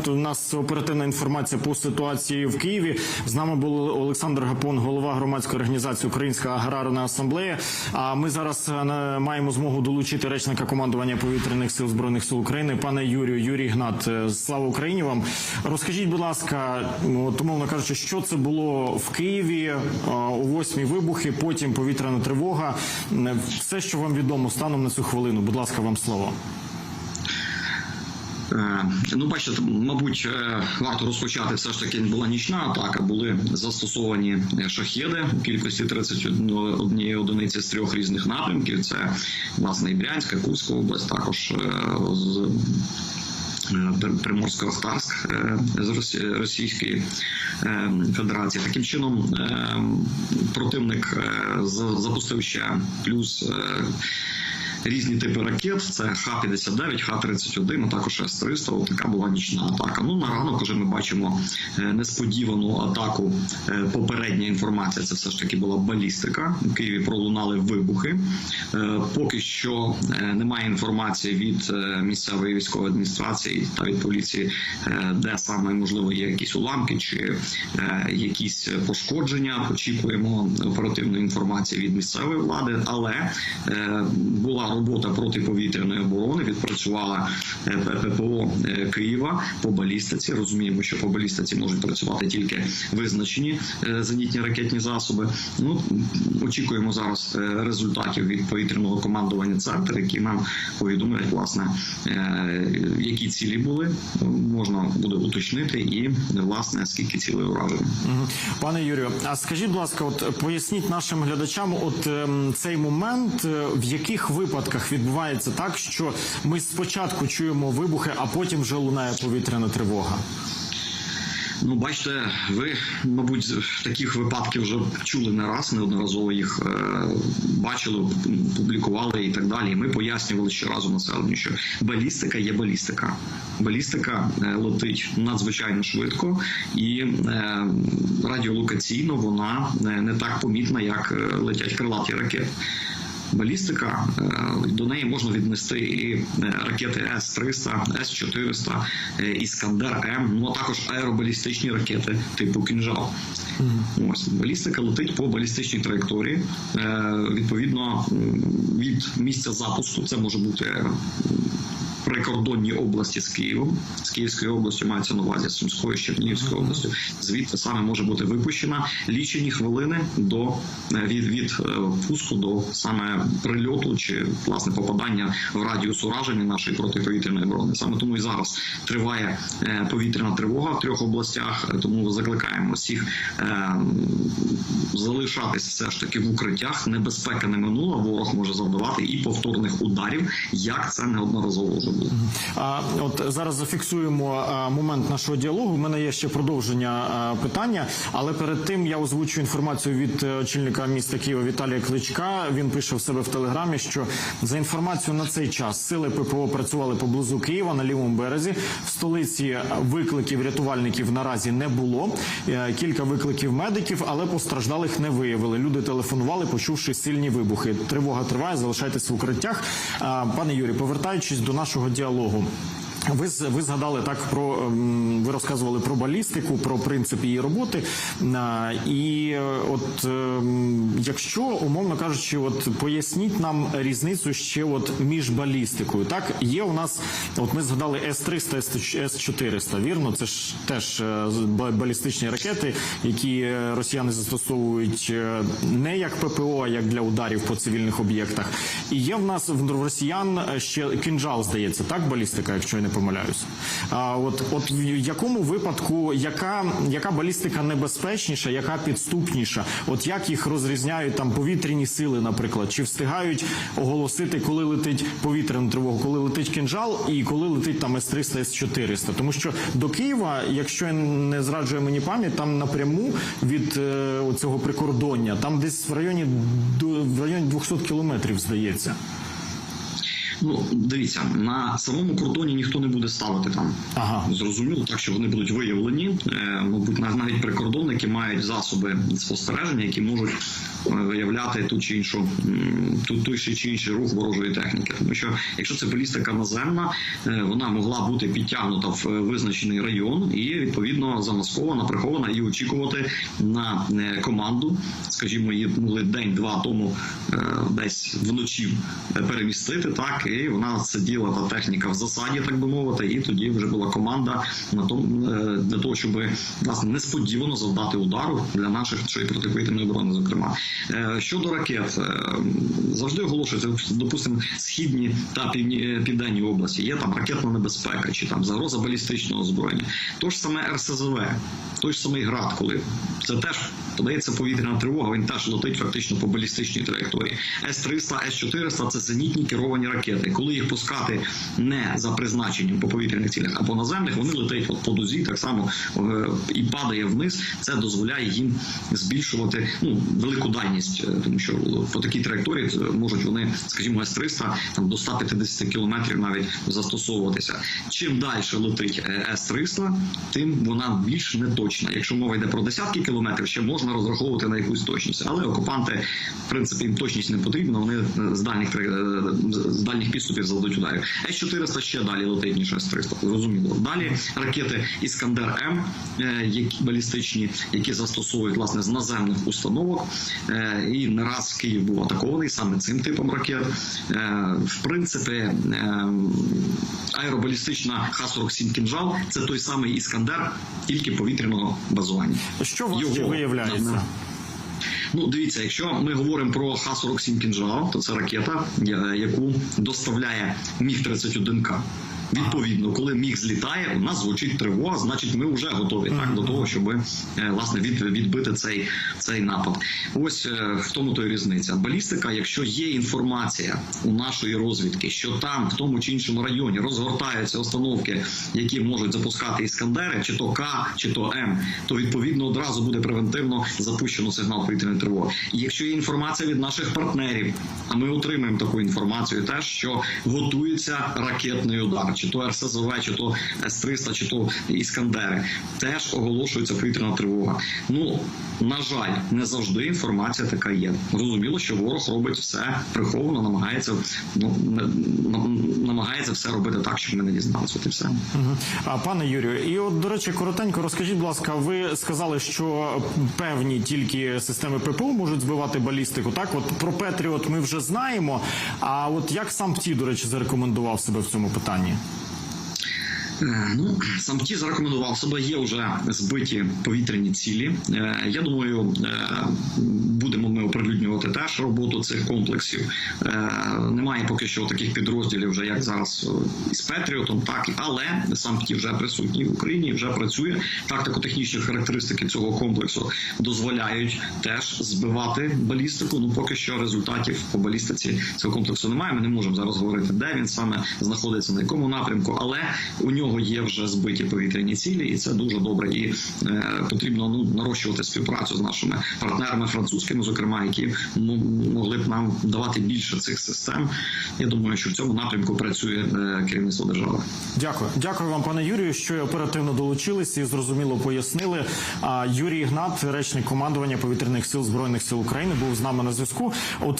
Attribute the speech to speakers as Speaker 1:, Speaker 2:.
Speaker 1: от у нас оперативна інформація по ситуації в Києві. З нами був Олександр Гапон, голова громадської організації Українська аграрна асамблея. А ми зараз е, маємо змогу долучити речника командування повітряних сил збройних сил України, пане Юрію, Юрій Гнат. Е, Слава Україні вам. Розкажіть, будь ласка, ну, от, умовно кажучи, що це було в Києві е, о восьмій вибухи, потім повітряна тривога. Е, Все, що вам відомо станом на цю хвилину. Будь ласка, вам слово.
Speaker 2: Е, Ну, бачите, мабуть, е, варто розпочати. Все ж таки була нічна атака. Були застосовані шахеди у кількості 31 одиниці з трьох різних напрямків. Це власне і Брянська, Курська область, також е, з Приморсько-Ахтарськ з Російської Федерації. Таким чином, противник запустив ще плюс. Різні типи ракет це Х-59, Х-31, а також С-300. От така була нічна атака. Ну на ранок вже ми бачимо е, несподівану атаку. Е, Попередня інформація це все ж таки була балістика. У Києві пролунали вибухи. Е, Поки що немає інформації від місцевої військової адміністрації та від поліції, де саме можливо є якісь уламки чи якісь пошкодження. Очікуємо оперативної інформації від місцевої влади, але була робота протиповітряної оборони. Відпрацювала е, ППО е, Києва по балістиці. Розуміємо, що по балістиці можуть працювати тільки визначені е, зенітні ракетні засоби. Ну очікуємо зараз результатів від повітряного командування центр, які нам повідомлять, власне, які цілі були. Можна буде уточнити, і власне скільки цілей.
Speaker 1: Мгм. Пане Юрію, а скажіть, будь ласка, от поясніть нашим глядачам, от ем, цей момент, в яких випадках відбувається так, що ми спочатку чуємо вибухи, а потім вже лунає повітряна тривога.
Speaker 2: Ну, бачите, ви, мабуть, таких випадків вже чули не раз, неодноразово їх е, бачили, публікували і так далі. І ми пояснювали щоразу населенню, що балістика є балістика. Балістика е, летить надзвичайно швидко і е, радіолокаційно вона не так помітна, як летять крилаті ракети. Балістика е, до неї можна віднести і е, ракети С-300, С-400, е, Іскандер М, ну а також аеробалістичні ракети типу Кінжал. Ось балістика летить по балістичній траєкторії. Е, Відповідно від місця запуску це може бути. Прикордонні області з Києвом, з Київською областю мається на увазі з з Чернігівською областю. Звідти саме може бути випущена лічені хвилини до е, від, від е, пуску до саме прильоту чи власне попадання в радіус ураження нашої протиповітряної оборони. Саме тому і зараз триває е, повітряна тривога в трьох областях. Тому закликаємо всіх залишатись все ж таки в укриттях. Небезпека не минула. Ворог може завдавати і повторних ударів, як це неодноразово вже було.
Speaker 1: А от зараз зафіксуємо момент нашого діалогу. У мене є ще продовження питання, але перед тим я озвучу інформацію від е, очільника міста Києва Віталія Кличка. Він пише в себе в телеграмі, що за інформацією на цей час сили ППО працювали поблизу Києва на лівому березі. В столиці викликів рятувальників наразі не було. Е, Кілька викликів медиків, але постраждалих не виявили. Люди телефонували, почувши сильні вибухи. Тривога триває. Залишайтесь в укриттях. Пане Юрій, повертаючись до нашого діалогу. Ви ви згадали так про ем, ви розказували про балістику, про принцип її роботи. І е, от ем, якщо умовно кажучи, от поясніть нам різницю ще от між балістикою. Так є у нас, от ми згадали С-300, С-400, вірно, це ж теж е, балістичні ракети, які е, росіяни застосовують не як ППО, а як для ударів по цивільних об'єктах. І є в нас в росіян ще кінжал, здається, так балістика, якщо я не помиляюсь. А от, от в якому випадку, яка, яка балістика небезпечніша, яка підступніша? От як їх розрізняють там повітряні сили, наприклад, чи встигають оголосити, коли летить повітряна тривога, коли летить кінжал і коли летить там С-300, С-400? Тому що до Києва, якщо не зраджує мені пам'ять, там напряму від е, цього прикордоння, там десь в районі в районі 200 кілометрів, здається.
Speaker 2: Ну дивіться, на самому кордоні ніхто не буде ставити там.
Speaker 1: Ага.
Speaker 2: Зрозуміло, так що вони будуть виявлені. Е, Мабуть, нав- навіть прикордонники мають засоби спостереження, які можуть виявляти ту чи іншу ту, той чи інший рух ворожої техніки. Тому що якщо це балістика наземна, е, вона могла бути підтягнута в е, визначений район і відповідно замаскована, прихована і очікувати на е, команду, скажімо, її могли день-два тому е, десь вночі е, перемістити, так і вона сиділа та техніка в засаді, так би мовити, і тоді вже була команда на тому е, для того, щоб власне несподівано завдати удару для наших чи протиповітряної оборони, зокрема. Е, Щодо ракет, е, завжди оголошується, допустимо, східні та е, південні області. Є там ракетна небезпека чи там загроза балістичного озброєння. То ж саме РСЗВ, той ж самий град, коли це теж подається повітряна тривога, він теж летить фактично по балістичній траєкторії. С-300, С-400 – це зенітні керовані ракети. Коли їх пускати не за призначенням по повітряних цілях, а по наземних, вони летять по дузі, так само і падає вниз. Це дозволяє їм збільшувати ну, велику дальність, е, тому що по такій траєкторії е, можуть вони, скажімо, С-300 там до 150 кілометрів навіть застосовуватися. Чим далі летить е, С-300, тим вона більш неточна. Якщо мова йде про десятки кілометрів, ще можна розраховувати на якусь точність. Але окупанти, в принципі, їм точність не потрібна. Вони е, з дальніх е, з дальніх підступів заведуть ударів. С-400 ще далі летить, ніж С-300. Зрозуміло. Далі ракети Іскандер М, е, які балістичні, які застосовують власне з наземних установок. Е, І не раз Київ був атакований саме цим типом ракет. Е, В принципі, е, аеробалістична Х-47 кінжал це той самий Іскандер, тільки повітряного базування.
Speaker 1: Що важче виявляється?
Speaker 2: Ну, дивіться, якщо ми говоримо про Х-47 кінжал, то це ракета, яку доставляє Міг-31К. Відповідно, коли міг злітає, у нас звучить тривога, значить, ми вже готові так до того, щоб е, власне від, відбити цей, цей напад. Ось е, в тому то й різниця. Балістика, якщо є інформація у нашої розвідки, що там в тому чи іншому районі розгортаються установки, які можуть запускати іскандери, чи то К, чи то М, то відповідно одразу буде превентивно запущено сигнал повітряної тривоги. І якщо є інформація від наших партнерів, а ми отримаємо таку інформацію, теж що готується ракетний удар, чи то РСЗВ, чи то С-300, чи то Іскандери, теж оголошується повітряна тривога. Ну на жаль, не завжди інформація така є. Зрозуміло, що ворог робить все приховано, намагається ну намагається все робити так, щоб ми не дізналися. От і все.
Speaker 1: А пане Юрію, і от до речі, коротенько розкажіть, будь ласка, ви сказали, що певні тільки системи ППО можуть збивати балістику. Так, от про Петріот ми вже знаємо. А от як сам ПТІ, до речі, зарекомендував себе в цьому питанні?
Speaker 2: Е, Ну сам ті зарекомендував себе. Є вже збиті повітряні цілі. Е, Я думаю, е, оприлюднювати теж роботу цих комплексів. Е, Немає поки що таких підрозділів, вже як зараз е, із Петріотом, так але сам ті вже присутній в Україні, вже працює. Тактико-технічні характеристики цього комплексу дозволяють теж збивати балістику. Ну поки що результатів по балістиці цього комплексу немає. Ми не можемо зараз говорити, де він саме знаходиться, на якому напрямку, але у нього є вже збиті повітряні цілі, і це дуже добре. І е, потрібно ну нарощувати співпрацю з нашими партнерами французькими, зокрема, які могли б нам давати більше цих систем. Я думаю, що в цьому напрямку працює е, керівництво держави.
Speaker 1: Дякую, дякую вам, пане Юрію, що оперативно долучились і зрозуміло пояснили. А Юрій Ігнат, речник командування повітряних сил збройних сил України, був з нами на зв'язку. От